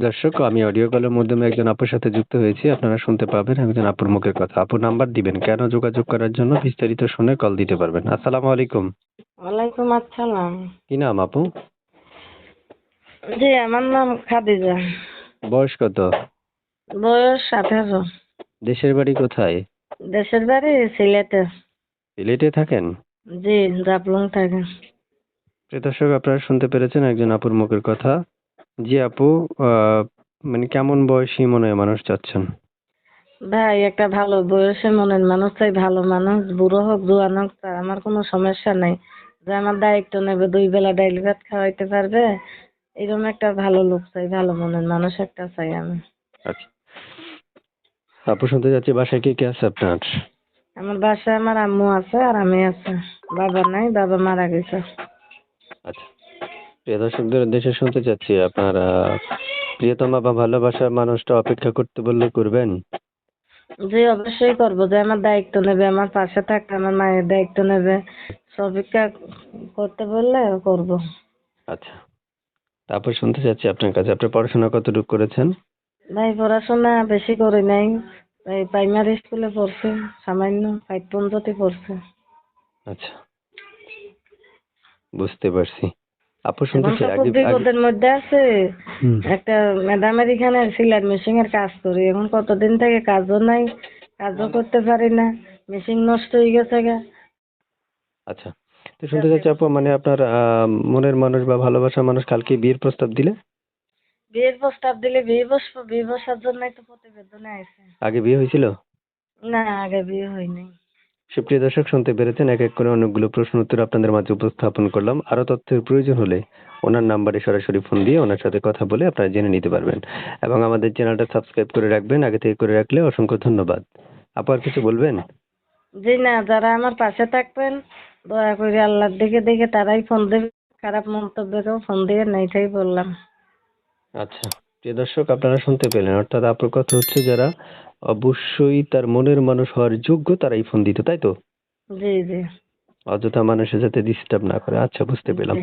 দর্শক আমি অডিও কলের মাধ্যমে একজন আপুর সাথে যুক্ত হয়েছি। আপনারা শুনতে পাবেন একজন আপুর মুখের কথা। আপুর নাম্বার দিবেন। কেন যোগাযোগ করার জন্য বিস্তারিত শুনে কল দিতে পারবেন। আসসালামু আলাইকুম। ওয়ালাইকুম আসসালাম। কি নাম আপু? জি আমার নাম খাদিজা। বয়স কত? বয়স আঠারো। দেশের বাড়ি কোথায়? দেশের বাড়ি সিলেটে। সিলেটে থাকেন? জি জাপলং থাকেন। দর্শক আপনারা শুনতে পেরেছেন একজন আপুর মুখের কথা। জি আপু আহ, মানে কেমন বয়সী মনে হয় মানুষ চাচ্ছেন? ভাই একটা ভালো বয়সে মনের মানুষ চাই ভালো মানুষ বুড়ো হোক জোয়ান হোক তার আমার কোনো সমস্যা নাই। যে আমার দায়িত্ব নেবে দুই বেলা ডাইল ভাত খাওয়াইতে পারবে এরকম একটা ভালো লোক চাই ভালো মনের মানুষ একটা চাই আমি। আচ্ছা। আপু শুনতে যাচ্ছি বাসায় কে কে আছে আপনার? আমার বাসায় আমার আম্মু আছে আর আমি আছে। বাবা নাই বাবা মারা গেছে। আচ্ছা। প্রিয় দর্শকদের দেশে শুনতে চাচ্ছি আপনার প্রিয়তমা বা ভালোবাসার মানুষটা অপেক্ষা করতে বললে করবেন? জি অবশ্যই করব। যে আমার দায়িত্ব নেবে আমার পাশে থাকবে আমার মায়ের দায়িত্ব নেবে অপেক্ষা করতে বললে করব। আচ্ছা। তারপর শুনতে চাচ্ছি আপনার কাছে আপনি পড়াশোনা কতটুকু করেছেন? ভাই পড়াশোনা বেশি করি নাই। এই প্রাইমারি স্কুলে পড়ছে সামান্য ফাইভ পর্যন্তই পড়ছে। আচ্ছা। বুঝতে পারছি। আপু শুনতেছি তো আগে আগে বিপদের মধ্যে আছে। একটা ম্যাডামের এখানে সিলাই মেশিন এর কাজ করি। এখন কতদিন থেকে কাজও নাই কাজও করতে পারি না মেশিন নষ্ট হয়ে গেছে গা। আচ্ছা তো শুনতে চাচ্ছি আপু মানে আপনার মনের মানুষ বা ভালোবাসার মানুষ কালকে বিয়ের প্রস্তাব দিলে? বিয়ের প্রস্তাব দিলে বিয়ে বসবো বিয়ে বসার জন্যই তো প্রতিবেদনে আছে আগে বিয়ে হয়েছিল? না আগে বিয়ে হয়নি। সুপ্রিয় দর্শক শুনতে পেরেছেন এক এক করে অনেকগুলো প্রশ্ন উত্তর আপনাদের মাঝে উপস্থাপন করলাম। আরও তথ্যের প্রয়োজন হলে ওনার নাম্বারে সরাসরি ফোন দিয়ে ওনার সাথে কথা বলে আপনারা জেনে নিতে পারবেন। এবং আমাদের চ্যানেলটা সাবস্ক্রাইব করে রাখবেন আগে থেকে করে রাখলে অসংখ্য ধন্যবাদ। আপু আর কিছু বলবেন? জি না যারা আমার পাশে থাকবেন দয়া করে আল্লাহর দিকে দেখে তারাই ফোন দেবে। খারাপ মন্তব্য কেউ ফোন দিয়ে না এটাই বললাম। আচ্ছা। প্রিয় দর্শক আপনারা শুনতে পেলেন। অর্থাৎ আপুর কথা হচ্ছে যারা অবশ্যই তার মনের মানুষ হওয়ার যোগ্য তারাই ফোন দিত তাই তো? জি জি। অযথা মানুষের যাতে ডিস্টার্ব না করে। আচ্ছা বুঝতে পেলাম।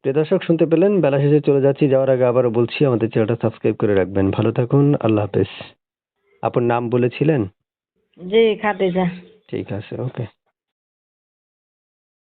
প্রিয় দর্শক শুনতে পেলেন? বেলা শেষে চলে যাচ্ছি। যাওয়ার আগে আবারও বলছি আমাদের চ্যানেলটা সাবস্ক্রাইব করে রাখবেন। ভালো থাকুন। আল্লাহ হাফেজ। আপনার নাম বলেছিলেন? জি খাদিজা। ঠিক আছে ওকে।